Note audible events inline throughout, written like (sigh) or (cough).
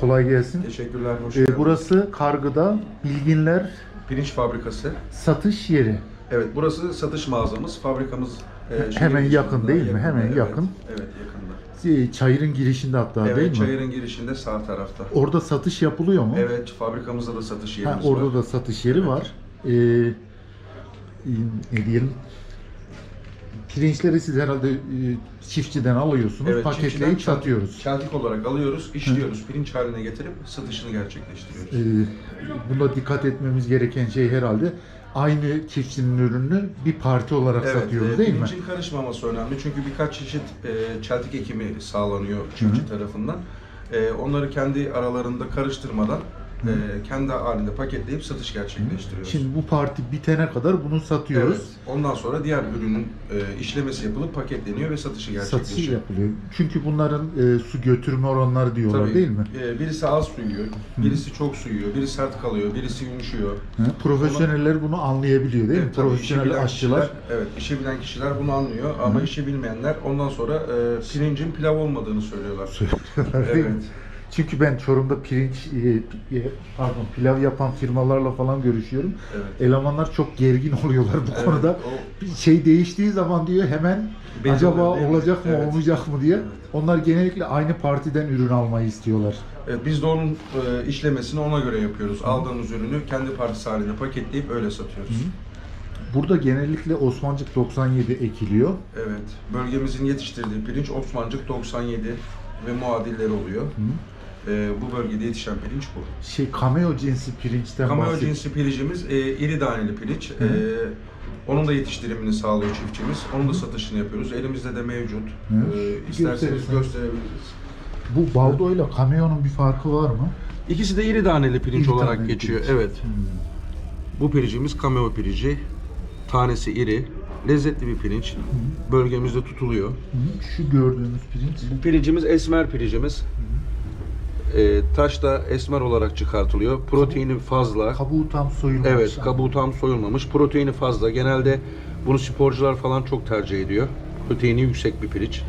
Kolay gelsin. Teşekkürler, hoş Ee, geldiniz. burası Kargı'da Bilginler Pirinç fabrikası. satış yeri. Evet, burası satış mağazamız. Fabrikamız e, şehir Hemen yakın dışında, değil mi? yakında, Hemen evet, yakın. Evet, yakında. Ee, Çayırın girişinde hatta değil evet, mi? çayırın girişinde sağ tarafta. Orada satış yapılıyor mu? Evet, fabrikamızda da satış Ha, yerimiz orada var. da satış yeri var. Ee, e, ne diyelim? Pirinçleri siz herhalde e, çiftçiden alıyorsunuz, Evet, çiftçiden paketleyip satıyoruz. Çeltik olarak alıyoruz, işliyoruz, pirinç haline getirip satışını gerçekleştiriyoruz. Ee, bunda dikkat etmemiz gereken şey herhalde aynı çiftçinin ürününü bir parti olarak satıyoruz e, değil mi? pirincin karışmaması önemli çünkü birkaç çeşit e, çeltik ekimi sağlanıyor çiftçi tarafından. E, onları kendi aralarında karıştırmadan e, kendi halinde paketleyip satış gerçekleştiriyoruz. Şimdi bu parti bitene kadar bunu satıyoruz. Evet. Ondan sonra diğer ürünün e, işlemesi yapılıp paketleniyor ve satışı Satışı gerçekleşiyor. yapılıyor. Çünkü bunların e, su götürme oranları diyorlar Tabii, değil mi? e, birisi az su yiyor, birisi çok su yiyor, biri sert kalıyor, birisi yumuşuyor. Hı, Profesyoneller bunu anlayabiliyor değil mi? Evet, işi Profesyonel aşçılar. kişiler, evet, işi bilen kişiler bunu anlıyor ama işi bilmeyenler ondan sonra e, pirincin pilav olmadığını söylüyorlar. söylüyorlar mi? Evet. Çünkü ben Çorum'da pirinç, e, e, pardon pilav yapan firmalarla falan görüşüyorum. Evet. Elemanlar çok gergin oluyorlar bu Evet, konuda. o- şey değiştiği zaman diyor hemen Belli acaba oluyor, mi? olacak mı Evet. olmayacak mı diye. Evet. Onlar genellikle aynı partiden ürün almayı istiyorlar. Biz de onun e, işlemesini ona göre yapıyoruz. Aldığımız ürünü kendi partisi halinde paketleyip öyle satıyoruz. Burada genellikle Osmancık 97 ekiliyor. Evet. Bölgemizin yetiştirdiği pirinç Osmancık 97 ve muadilleri oluyor. E, bu bölgede yetişen pirinç bu. Şey cameo cinsi pirinçten Kameo bahsediyor. cinsi pirincimiz e, iri taneli pirinç. E, onun da yetiştirimini sağlıyor çiftçimiz. Onun da satışını yapıyoruz. Elimizde de mevcut. Hı. E, isterseniz Gösterirsen. gösterebiliriz. Bu baldo ile cameo'nun bir farkı var mı? İkisi de iri taneli pirinç İri olarak taneli geçiyor. pirinç. Evet. Bu pirincimiz kameo pirinci. Tanesi iri. Lezzetli bir pirinç. Bölgemizde tutuluyor. Şu gördüğünüz pirinç. Pirincimiz esmer pirincimiz. Ee, taş da esmer olarak çıkartılıyor. Proteini fazla. Kabuğu tam soyulmuş. Evet, kabuğu tam soyulmamış. Proteini fazla. Genelde bunu sporcular falan çok tercih ediyor. Proteini yüksek bir pirinç.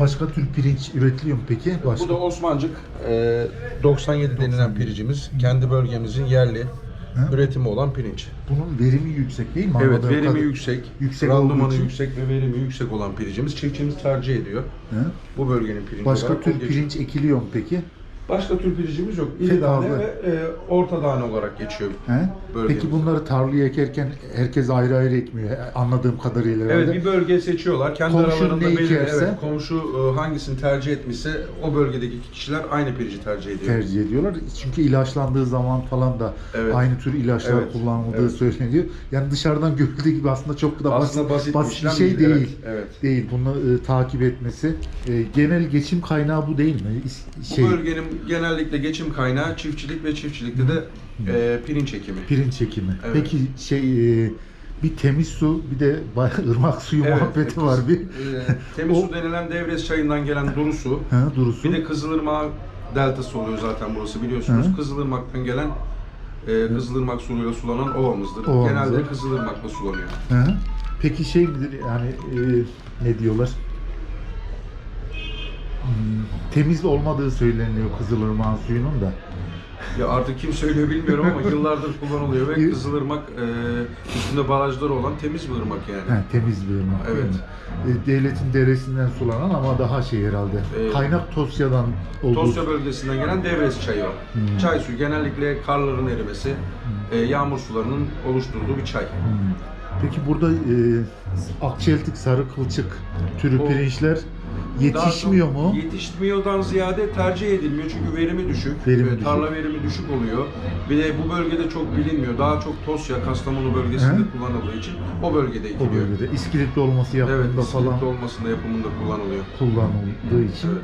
Başka tür pirinç üretiliyor mu peki? Başka. Bu da Osmancık e, 97 denilen pirincimiz. Kendi bölgemizin yerli Hı? üretimi olan pirinç. Bunun verimi yüksek değil mi? Evet, Anladığım verimi kadarıyla. yüksek, Yüksek olduğu randımanı için- yüksek ve verimi yüksek olan pirincimiz. Çiftçimiz tercih ediyor. Hı? Bu bölgenin pirinci Başka olarak tür geçiyor. pirinç ekiliyor mu peki? Başka tür pirincimiz yok. Tek İri tane fazla. ve e, orta tane olarak geçiyor. He? Peki bunları tarlaya ekerken herkes ayrı ayrı ekmiyor anladığım kadarıyla Evet bir bölge seçiyorlar. Kendi Komşu aralarında ne belirli. ekerse- Evet, komşu e, hangisini tercih etmişse o bölgedeki kişiler aynı pirinci tercih ediyor. tercih ediyorlar. Çünkü ilaçlandığı zaman falan da Evet. aynı tür ilaçlar Evet, kullanıldığı evet. söyleniyor. Yani dışarıdan görüldüğü gibi aslında çok da Aslında basit, basit, basit bir işlem şey değil. Evet, evet. Değil. Bunu e, takip etmesi. E, genel geçim kaynağı bu değil mi? İs- Şey, Bu bölgenin genellikle geçim kaynağı çiftçilik ve çiftçilikte de e, pirinç ekimi. pirinç ekimi. Evet. Peki şey e, bir temiz su bir de bay- (laughs) ırmak suyu muhabbeti kız- var bir. e, temiz (laughs) O- su denilen Devres çayından gelen duru su. Ha, durusu. Bir de Kızılırmak deltası oluyor zaten burası biliyorsunuz. Hı. Kızılırmak'tan gelen e, Kızılırmak suyuyla sulanan ovamızdır. Ovamızdır. Genelde Kızılırmak'la sulanıyor. Hı. Peki şey midir yani e, ne diyorlar? Hmm, temiz olmadığı söyleniyor Kızılırmak'ın suyunun da. Ya artık kim söylüyor bilmiyorum ama yıllardır kullanılıyor ve. (laughs) Kızılırmak e, üstünde barajları olan temiz bir ırmak yani. Ha, temiz bir ırmak. Evet. E, devletin deresinden sulanan ama daha şey herhalde. Evet. Kaynak Tosya'dan olduğu. Tosya bölgesinden gelen Devres çayı o. Hmm. Çay suyu genellikle karların erimesi, e, yağmur sularının oluşturduğu bir çay. Hmm. Peki burada e, akçeltik, sarı kılçık türü O- pirinçler yetişmiyor Daha mu? Yetişmiyordan ziyade tercih edilmiyor çünkü verimi düşük. Verimi E, düşük. Tarla verimi düşük oluyor. Bir de bu bölgede çok bilinmiyor. Daha çok Tosya, Kastamonu bölgesinde Hı. kullanıldığı için o bölgede O ekiliyor. bölgede. İskilitli olması Evet, yapımında falan iskilitli olmasında yapımında kullanılıyor. kullanıldığı için Evet.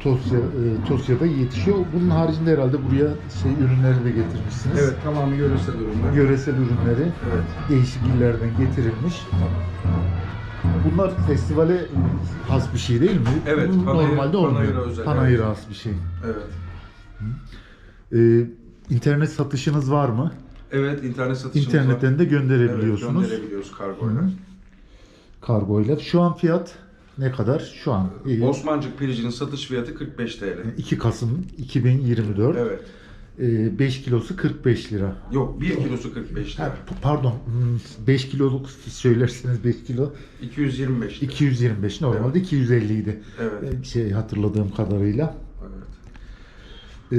Tosya, e, Tosya'da yetişiyor. Bunun haricinde herhalde buraya şey ürünleri de getirmişsiniz. Evet, tamamı yöresel ürünler. Yöresel ürünleri Evet. değişik illerden getirilmiş. Bunlar festivale has bir şey değil mi? Evet, Bu Panayır- normalde olmuyor. Evet. has bir şey. Evet. Ee, internet satışınız var mı? Evet, internet satışımız İnternetten var. de gönderebiliyorsunuz. Evet, gönderebiliyoruz kargoyla. Hı. Kargoyla. Şu an fiyat ne kadar şu an? Osmancık piricinin satış fiyatı 45 TL. 2 Kasım 2024. Evet. Ee, 5 kilosu 45 lira. Yok 1 kilosu 45 Ha, lira. p- pardon hmm, 5 kiloluk söylerseniz 5 kilo 225 lira. 225 normalde 250 idi. Evet. Ee, Şey hatırladığım kadarıyla. Evet. Ee,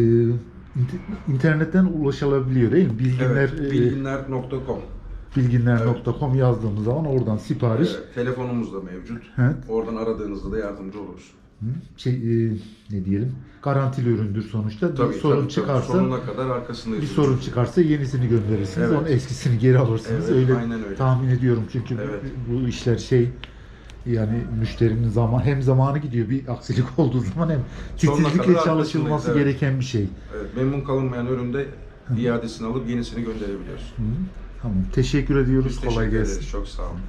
int- internetten ulaşılabiliyor değil mi? Bilginler Evet. e, Bilginler.com bilginler.com yazdığımız zaman oradan sipariş. Evet, telefonumuz da mevcut. Evet. Oradan aradığınızda da yardımcı oluruz. Şey e, ne diyelim? Garantili üründür sonuçta. Tabii, bir sorun tabii, tabii. çıkarsa sonuna kadar arkasındayız. bir sorun çıkarsa yenisini gönderirsiniz. Evet. Onun eskisini geri alırsınız. Evet, öyle, aynen öyle. tahmin ediyorum çünkü bu- Evet. bu işler şey yani müşterinin zaman hem zamanı gidiyor bir aksilik (laughs) olduğu zaman hem Sonuna titizlikle kadar çalışılması arkasındayız, gereken bir şey. Evet, memnun kalınmayan üründe iadesini alıp yenisini gönderebiliyoruz. Hı, Tamam. Teşekkür ediyoruz. Biz Kolay teşekkür gelsin. ederiz. Çok sağ olun.